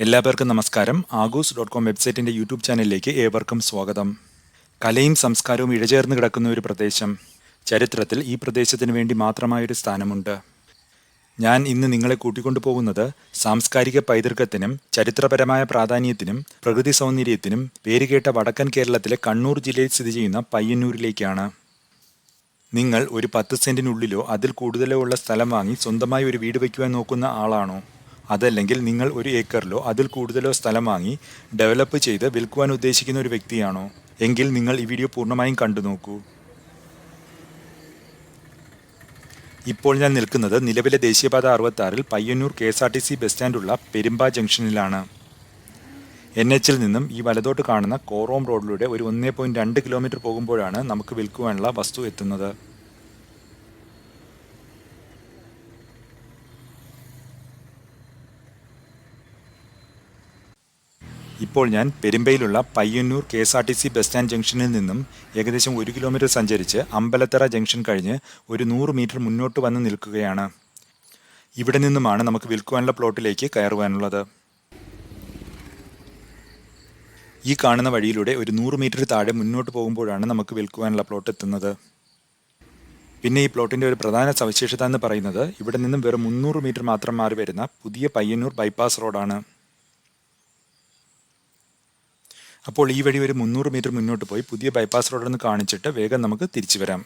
എല്ലാവർക്കും നമസ്കാരം. ആഗൂസ് dot com വെബ്സൈറ്റിന്റെ യൂട്യൂബ് ചാനലിലേക്ക് ഏവർക്കും സ്വാഗതം. കലയും സംസ്കാരവും ഇഴചേർന്ന് കിടക്കുന്ന ഒരു പ്രദേശം. ചരിത്രത്തിൽ ഈ പ്രദേശത്തിന് വേണ്ടി മാത്രമായൊരു സ്ഥാനമുണ്ട്. ഞാൻ ഇന്ന് നിങ്ങളെ കൂട്ടിക്കൊണ്ടു പോകുന്നത് സാംസ്കാരിക പൈതൃകത്തിനും ചരിത്രപരമായ പ്രാധാന്യത്തിനും പ്രകൃതി സൗന്ദര്യത്തിനും പേരുകേട്ട വടക്കൻ കേരളത്തിലെ കണ്ണൂർ ജില്ലയിൽ സ്ഥിതി ചെയ്യുന്ന പയ്യന്നൂരിലേക്കാണ്. നിങ്ങൾ ഒരു പത്ത് സെന്റിനുള്ളിലോ അതിൽ കൂടുതലോ ഉള്ള സ്ഥലം വാങ്ങി സ്വന്തമായി ഒരു വീട് വയ്ക്കുവാൻ നോക്കുന്ന ആളാണോ? അതല്ലെങ്കിൽ നിങ്ങൾ ഒരു ഏക്കറിലോ അതിൽ കൂടുതലോ സ്ഥലം വാങ്ങി ഡെവലപ്പ് ചെയ്ത് വിൽക്കുവാൻ ഉദ്ദേശിക്കുന്ന ഒരു വ്യക്തിയാണോ? എങ്കിൽ നിങ്ങൾ ഈ വീഡിയോ പൂർണമായും കണ്ടു നോക്കൂ. ഇപ്പോൾ ഞാൻ നിൽക്കുന്നത് നിലവിലെ ദേശീയപാത അറുപത്താറിൽ Payyanur K S R T C bus സ്റ്റാൻഡുള്ള Perumba ജംഗ്ഷനിലാണ്. എൻ എച്ചിൽ നിന്നും ഈ വലതോട്ട് കാണുന്ന കോറോം റോഡിലൂടെ ഒരു ഒന്നേ പോയിന്റ് രണ്ട് കിലോമീറ്റർ പോകുമ്പോഴാണ് നമുക്ക് വിൽക്കുവാനുള്ള വസ്തു എത്തുന്നത്. ഇപ്പോൾ ഞാൻ പെരുമ്പയിലുള്ള Payyanur K S R T C bus stand ജംഗ്ഷനിൽ നിന്നും ഏകദേശം ഒരു കിലോമീറ്റർ സഞ്ചരിച്ച് അമ്പലത്തറ ജംഗ്ഷൻ കഴിഞ്ഞ് ഒരു നൂറ് മീറ്റർ മുന്നോട്ട് വന്ന് നിൽക്കുകയാണ്. ഇവിടെ നിന്നുമാണ് നമുക്ക് വിൽക്കുവാനുള്ള പ്ലോട്ടിലേക്ക് കയറുവാനുള്ളത്. ഈ കാണുന്ന വഴിയിലൂടെ ഒരു നൂറ് മീറ്റർ താഴെ മുന്നോട്ട് പോകുമ്പോഴാണ് നമുക്ക് വിൽക്കുവാനുള്ള പ്ലോട്ട് എത്തുന്നത്. പിന്നെ ഈ പ്ലോട്ടിന്റെ ഒരു പ്രധാന സവിശേഷത എന്ന് പറയുന്നത് ഇവിടെ നിന്നും വെറും മുന്നൂറ് മീറ്റർ മാത്രം മാറി വരുന്ന പുതിയ പയ്യന്നൂർ ബൈപ്പാസ് റോഡാണ്. അപ്പോൾ ഈ വഴി ഒരു മുന്നൂറ് മീറ്റർ മുന്നോട്ട് പോയി പുതിയ ബൈപ്പാസ് റോഡൊന്ന് കാണിച്ചിട്ട് വേഗം നമുക്ക് തിരിച്ചു വരാം.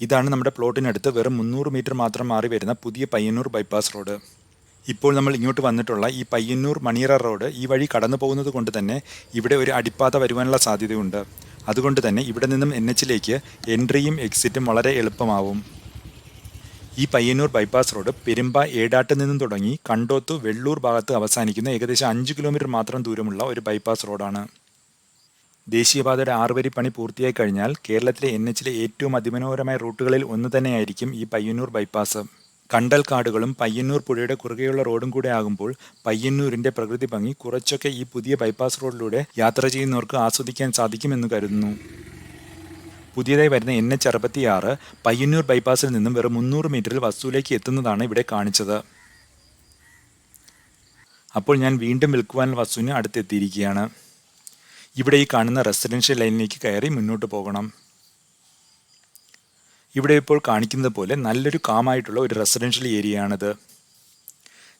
ഇതാണ് നമ്മുടെ പ്ലോട്ടിനടുത്ത് വെറും മുന്നൂറ് മീറ്റർ മാത്രം മാറി വരുന്ന പുതിയ പയ്യന്നൂർ ബൈപ്പാസ് റോഡ് ഇപ്പോൾ നമ്മൾ ഇങ്ങോട്ട് വന്നിട്ടുള്ള ഈ പയ്യന്നൂർ മണിയറ റോഡ് ഈ വഴി കടന്നു പോകുന്നത് കൊണ്ട് തന്നെ ഇവിടെ ഒരു അടിപ്പാത വരുവാനുള്ള സാധ്യതയുണ്ട്. അതുകൊണ്ട് തന്നെ ഇവിടെ നിന്നും എൻ എച്ചിലേക്ക് എൻട്രിയും എക്സിറ്റും വളരെ എളുപ്പമാവും. ഈ പയ്യന്നൂർ ബൈപ്പാസ് റോഡ് പെരുമ്പ ഏടാട്ട് നിന്നും തുടങ്ങി കണ്ടോത്ത് വെള്ളൂർ ഭാഗത്ത് അവസാനിക്കുന്ന ഏകദേശം അഞ്ച് കിലോമീറ്റർ മാത്രം ദൂരമുള്ള ഒരു ബൈപ്പാസ് റോഡാണ് ദേശീയപാതയുടെ ആറുവരി പണി പൂർത്തിയായി കഴിഞ്ഞാൽ കേരളത്തിലെ എൻ എച്ചിലെ ഏറ്റവും അതിമനോഹരമായ റൂട്ടുകളിൽ ഒന്ന് തന്നെയായിരിക്കും ഈ പയ്യന്നൂർ ബൈപ്പാസ് കണ്ടൽ കാടുകളും പയ്യന്നൂർ പുഴയുടെ കുറുകെയുള്ള റോഡും കൂടെ ആകുമ്പോൾ പയ്യന്നൂരിന്റെ പ്രകൃതി ഭംഗി കുറച്ചൊക്കെ ഈ പുതിയ ബൈപ്പാസ് റോഡിലൂടെ യാത്ര ചെയ്യുന്നവർക്ക് ആസ്വദിക്കാൻ സാധിക്കുമെന്ന് കരുതുന്നു. പുതിയതായി വരുന്ന എൻ എച്ച് അറുപത്തിയാറ് പയ്യന്നൂർ ബൈപ്പാസിൽ നിന്നും വെറും മുന്നൂറ് മീറ്ററിൽ വസ്തുവിലേക്ക് എത്തുന്നതാണ് ഇവിടെ കാണിച്ചത്. അപ്പോൾ ഞാൻ വീണ്ടും വിൽക്കുവാനുള്ള വസ്തുവിന് അടുത്തെത്തിയിരിക്കുകയാണ്. ഇവിടെ ഈ കാണുന്ന റെസിഡൻഷ്യൽ ലൈനിലേക്ക് കയറി മുന്നോട്ട് പോകണം. ഇവിടെ ഇപ്പോൾ കാണിക്കുന്നത് പോലെ നല്ലൊരു കാമായിട്ടുള്ള ഒരു റെസിഡൻഷ്യൽ ഏരിയയാണിത്.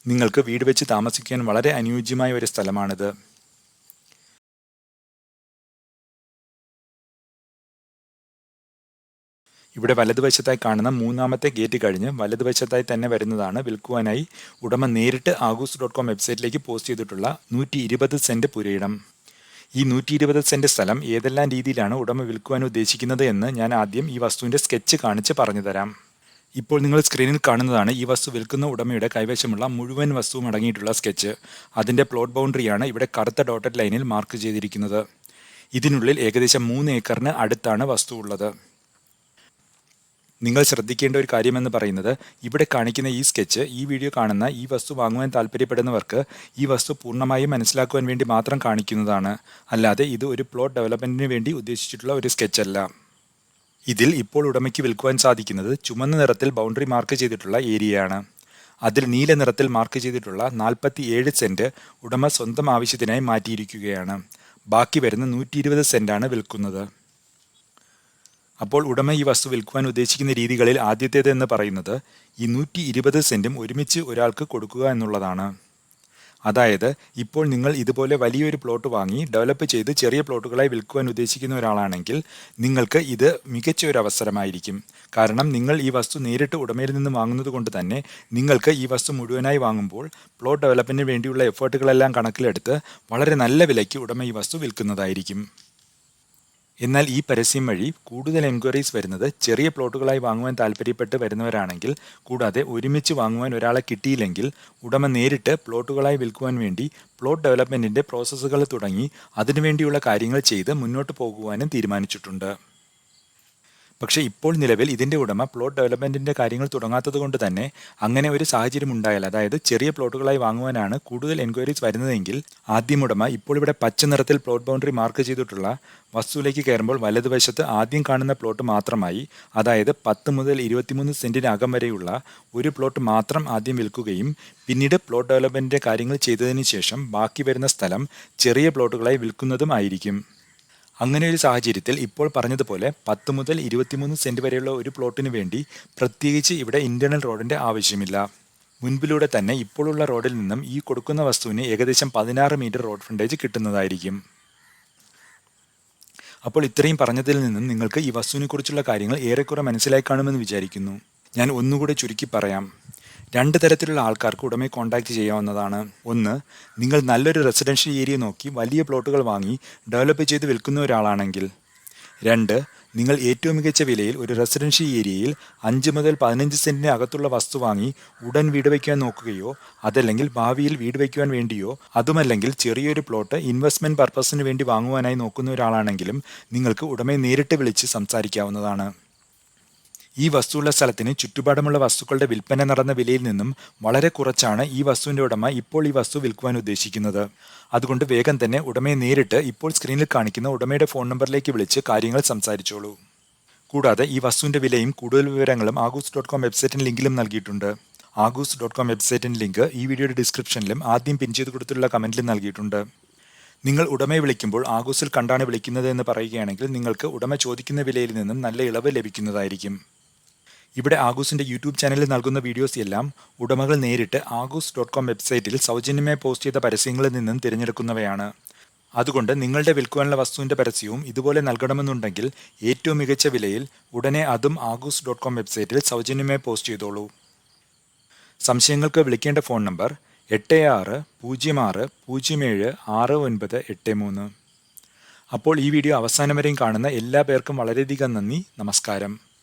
നിങ്ങൾക്ക് വീട് വെച്ച് താമസിക്കാൻ വളരെ അനുയോജ്യമായ ഒരു സ്ഥലമാണിത്. ഇവിടെ വലതുവശത്തായി കാണുന്ന മൂന്നാമത്തെ ഗേറ്റ് കഴിഞ്ഞ് വലതുവശത്തായി തന്നെ വരുന്നതാണ് വിൽക്കുവാനായി ഉടമ നേരിട്ട് ആഗൂസ് ഡോട്ട് കോം വെബ്സൈറ്റിലേക്ക് പോസ്റ്റ് ചെയ്തിട്ടുള്ള നൂറ്റി ഇരുപത് സെന്റ് പുരയിടം. ഈ നൂറ്റി ഇരുപത് സെന്റ് സ്ഥലം ഏതെല്ലാം രീതിയിലാണ് ഉടമ വിൽക്കുവാൻ ഉദ്ദേശിക്കുന്നത് എന്ന് ഞാൻ ആദ്യം ഈ വസ്തുവിന്റെ സ്കെച്ച് കാണിച്ച് പറഞ്ഞു തരാം ഇപ്പോൾ നിങ്ങൾ സ്ക്രീനിൽ കാണുന്നതാണ് ഈ വസ്തു വിൽക്കുന്ന ഉടമയുടെ കൈവശമുള്ള മുഴുവൻ വസ്തുവും അടങ്ങിയിട്ടുള്ള സ്കെച്ച് അതിന്റെ പ്ലോട്ട് ബൗണ്ടറിയാണ് ഇവിടെ കറുത്ത ഡോട്ടഡ് ലൈനിൽ മാർക്ക് ചെയ്തിരിക്കുന്നത്. ഇതിനുള്ളിൽ ഏകദേശം മൂന്ന് ഏക്കറിന് അടുത്താണ് വസ്തു ഉള്ളത്. നിങ്ങൾ ശ്രദ്ധിക്കേണ്ട ഒരു കാര്യമെന്ന് പറയുന്നത് ഇവിടെ കാണിക്കുന്ന ഈ സ്കെച്ച് ഈ വീഡിയോ കാണുന്ന ഈ വസ്തു വാങ്ങുവാൻ താല്പര്യപ്പെടുന്നവർക്ക് ഈ വസ്തു പൂർണമായും മനസ്സിലാക്കുവാൻ വേണ്ടി മാത്രം കാണിക്കുന്നതാണ്. അല്ലാതെ ഇത് ഒരു പ്ലോട്ട് ഡെവലപ്മെന്റിന് വേണ്ടി ഉദ്ദേശിച്ചിട്ടുള്ള ഒരു സ്കെച്ച് അല്ല ഇതിൽ ഇപ്പോൾ ഉടമയ്ക്ക് വിൽക്കുവാൻ സാധിക്കുന്നത് ചുമന്ന നിറത്തിൽ ബൗണ്ടറി മാർക്ക് ചെയ്തിട്ടുള്ള ഏരിയയാണ്. അതിൽ നീല നിറത്തിൽ മാർക്ക് ചെയ്തിട്ടുള്ള നാൽപ്പത്തി ഏഴ് സെന്റ് ഉടമ സ്വന്തം ആവശ്യത്തിനായി മാറ്റിയിരിക്കുകയാണ്. ബാക്കി വരുന്ന നൂറ്റി ഇരുപത് സെന്റാണ് വിൽക്കുന്നത്. അപ്പോൾ ഉടമ ഈ വസ്തു വിൽക്കുവാൻ ഉദ്ദേശിക്കുന്ന രീതികളിൽ ആദ്യത്തേത് എന്ന് പറയുന്നത് ഈ നൂറ്റി ഇരുപത് സെന്റും ഒരുമിച്ച് ഒരാൾക്ക് കൊടുക്കുക എന്നുള്ളതാണ്. അതായത് ഇപ്പോൾ നിങ്ങൾ ഇതുപോലെ വലിയൊരു പ്ലോട്ട് വാങ്ങി ഡെവലപ്പ് ചെയ്ത് ചെറിയ പ്ലോട്ടുകളായി വിൽക്കുവാൻ ഉദ്ദേശിക്കുന്ന ഒരാളാണെങ്കിൽ നിങ്ങൾക്ക് ഇത് മികച്ച ഒരു അവസരമായിരിക്കും കാരണം നിങ്ങൾ ഈ വസ്തു നേരിട്ട് ഉടമയിൽ നിന്ന് വാങ്ങുന്നത് കൊണ്ട് തന്നെ നിങ്ങൾക്ക് ഈ വസ്തു മുഴുവനായി വാങ്ങുമ്പോൾ പ്ലോട്ട് ഡെവലപ്പിന് വേണ്ടിയുള്ള എഫേർട്ടുകളെല്ലാം കണക്കിലെടുത്ത് വളരെ നല്ല വിലയ്ക്ക് ഉടമ ഈ വസ്തു വിൽക്കുന്നതായിരിക്കും. എന്നാൽ ഈ പരസ്യം വഴി കൂടുതൽ എൻക്വയറീസ് വരുന്നത് ചെറിയ പ്ലോട്ടുകളായി വാങ്ങുവാൻ താല്പര്യപ്പെട്ട് വരുന്നവരാണെങ്കിൽ കൂടാതെ ഒരുമിച്ച് വാങ്ങുവാൻ ഒരാളെ കിട്ടിയില്ലെങ്കിൽ ഉടമ നേരിട്ട് പ്ലോട്ടുകളായി വിൽക്കുവാൻ വേണ്ടി പ്ലോട്ട് ഡെവലപ്മെന്റിന്റെ പ്രോസസ്സുകൾ തുടങ്ങി അതിനുവേണ്ടിയുള്ള കാര്യങ്ങൾ ചെയ്ത് മുന്നോട്ട് പോകുവാനും തീരുമാനിച്ചിട്ടുണ്ട്. പക്ഷേ ഇപ്പോൾ നിലവിൽ ഇതിന്റെ ഉടമ പ്ലോട്ട് ഡെവലപ്മെന്റിന്റെ കാര്യങ്ങൾ തുടങ്ങാത്തത് കൊണ്ട് തന്നെ അങ്ങനെ ഒരു സാഹചര്യം ഉണ്ടായാൽ അതായത് ചെറിയ പ്ലോട്ടുകളായി വാങ്ങുവാനാണ് കൂടുതൽ എൻക്വയറീസ് വരുന്നതെങ്കിൽ ആദ്യം ഉടമ ഇപ്പോൾ ഇവിടെ പച്ച നിറത്തിൽ പ്ലോട്ട് ബൗണ്ടറി മാർക്ക് ചെയ്തിട്ടുള്ള വസ്തുവിലേക്ക് കയറുമ്പോൾ വലതുവശത്ത് ആദ്യം കാണുന്ന പ്ലോട്ട് മാത്രമായി അതായത് പത്ത് മുതൽ ഇരുപത്തിമൂന്ന് സെന്റിന് അകം വരെയുള്ള ഒരു പ്ലോട്ട് മാത്രം ആദ്യം വിൽക്കുകയും പിന്നീട് പ്ലോട്ട് ഡെവലപ്മെന്റിന്റെ കാര്യങ്ങൾ ചെയ്തതിനു ശേഷം ബാക്കി വരുന്ന സ്ഥലം ചെറിയ പ്ലോട്ടുകളായി വിൽക്കുന്നതും ആയിരിക്കും. അങ്ങനെ ഒരു സാഹചര്യത്തിൽ ഇപ്പോൾ പറഞ്ഞതുപോലെ പത്ത് മുതൽ ഇരുപത്തിമൂന്ന് സെന്റ് വരെയുള്ള ഒരു പ്ലോട്ടിന് വേണ്ടി പ്രത്യേകിച്ച് ഇവിടെ ഇന്റേണൽ റോഡിന്റെ ആവശ്യമില്ല. മുൻപിലൂടെ തന്നെ ഇപ്പോഴുള്ള റോഡിൽ നിന്നും ഈ കൊടുക്കുന്ന വസ്തുവിന് ഏകദേശം പതിനാറ് മീറ്റർ റോഡ് ഫ്രണ്ടേജ് കിട്ടുന്നതായിരിക്കും. അപ്പോൾ ഇത്രയും പറഞ്ഞതിൽ നിന്നും നിങ്ങൾക്ക് ഈ വസ്തുവിനെ കുറിച്ചുള്ള കാര്യങ്ങൾ ഏറെക്കുറെ മനസ്സിലായി കാണുമെന്ന് വിചാരിക്കുന്നു. ഞാൻ ഒന്നുകൂടെ ചുരുക്കി പറയാം. രണ്ട് തരത്തിലുള്ള ആൾക്കാർക്ക് ഉടമയെ കോൺടാക്ട് ചെയ്യാവുന്നതാണ്. ഒന്ന് നിങ്ങൾ നല്ലൊരു റെസിഡൻഷ്യൽ ഏരിയ നോക്കി വലിയ പ്ലോട്ടുകൾ വാങ്ങി ഡെവലപ്പ് ചെയ്ത് വിൽക്കുന്ന ഒരാളാണെങ്കിൽ. രണ്ട് നിങ്ങൾ ഏറ്റവും മികച്ച വിലയിൽ ഒരു റെസിഡൻഷ്യൽ ഏരിയയിൽ അഞ്ച് മുതൽ പതിനഞ്ച് സെന്റിന് അകത്തുള്ള വസ്തു വാങ്ങി ഉടൻ വീട് വയ്ക്കാൻ നോക്കുകയോ അതല്ലെങ്കിൽ ഭാവിയിൽ വീട് വയ്ക്കുവാൻ വേണ്ടിയോ അതുമല്ലെങ്കിൽ ചെറിയൊരു പ്ലോട്ട് ഇൻവെസ്റ്റ്മെന്റ് പർപ്പസിന് വേണ്ടി വാങ്ങുവാനായി നോക്കുന്ന ഒരാളാണെങ്കിലും നിങ്ങൾക്ക് ഉടമയെ നേരിട്ട് വിളിച്ച് സംസാരിക്കാവുന്നതാണ്. ഈ വസ്തുവുള്ള സ്ഥലത്തിന് ചുറ്റുപാടുമുള്ള വസ്തുക്കളുടെ വിൽപ്പന നടന്ന വിലയിൽ നിന്നും വളരെ കുറച്ചാണ് ഈ വസ്തുവിന്റെ ഉടമ ഇപ്പോൾ ഈ വസ്തു വിൽക്കുവാൻ ഉദ്ദേശിക്കുന്നത്. അതുകൊണ്ട് വേഗം തന്നെ ഉടമയെ നേരിട്ട് ഇപ്പോൾ സ്ക്രീനിൽ കാണിക്കുന്ന ഉടമയുടെ ഫോൺ നമ്പറിലേക്ക് വിളിച്ച് കാര്യങ്ങൾ സംസാരിച്ചോളൂ. കൂടാതെ ഈ വസ്തുവിന്റെ വിലയും കൂടുതൽ വിവരങ്ങളും ആഗൂസ് ഡോട്ട് കോം വെബ്സൈറ്റിന് ലിങ്കിലും നൽകിയിട്ടുണ്ട്. ആഗൂസ് ഡോട്ട് കോം വെബ്സൈറ്റിന്റെ ലിങ്ക് ഈ വീഡിയോയുടെ ഡിസ്ക്രിപ്ഷനിലും ആദ്യം പിൻ ചെയ്ത് കൊടുത്തിട്ടുള്ള കമന്റിലും നൽകിയിട്ടുണ്ട്. നിങ്ങൾ ഉടമയെ വിളിക്കുമ്പോൾ ആഗൂസിൽ കണ്ടാണ് വിളിക്കുന്നത് എന്ന് പറയുകയാണെങ്കിൽ നിങ്ങൾക്ക് ഉടമ ചോദിക്കുന്ന വിലയിൽ നിന്നും നല്ല ഇളവ് ലഭിക്കുന്നതായിരിക്കും. ഇവിടെ ആഗൂസിന്റെ യൂട്യൂബ് ചാനലിൽ നൽകുന്ന വീഡിയോസ് എല്ലാം ഉടമകൾ നേരിട്ട് ആഗൂസ് ഡോട്ട് കോം വെബ്സൈറ്റിൽ സൗജന്യമായി പോസ്റ്റ് ചെയ്ത പരസ്യങ്ങളിൽ നിന്നും തിരഞ്ഞെടുക്കുന്നവയാണ്. അതുകൊണ്ട് നിങ്ങളുടെ വിൽക്കുവാനുള്ള വസ്തുവിന്റെ പരസ്യവും ഇതുപോലെ നൽകണമെന്നുണ്ടെങ്കിൽ ഏറ്റവും മികച്ച വിലയിൽ ഉടനെ അതും ആഗൂസ് ഡോട്ട് കോം വെബ്സൈറ്റിൽ സൗജന്യമായി പോസ്റ്റ് ചെയ്തോളൂ. സംശയങ്ങൾക്ക് വിളിക്കേണ്ട ഫോൺ നമ്പർ എട്ട് ആറ് പൂജ്യം ആറ് പൂജ്യം ഏഴ് ആറ് ഒൻപത് എട്ട് മൂന്ന്. അപ്പോൾ ഈ വീഡിയോ അവസാനം വരെയും കാണുന്ന എല്ലാ പേർക്കും വളരെയധികം നന്ദി. നമസ്കാരം.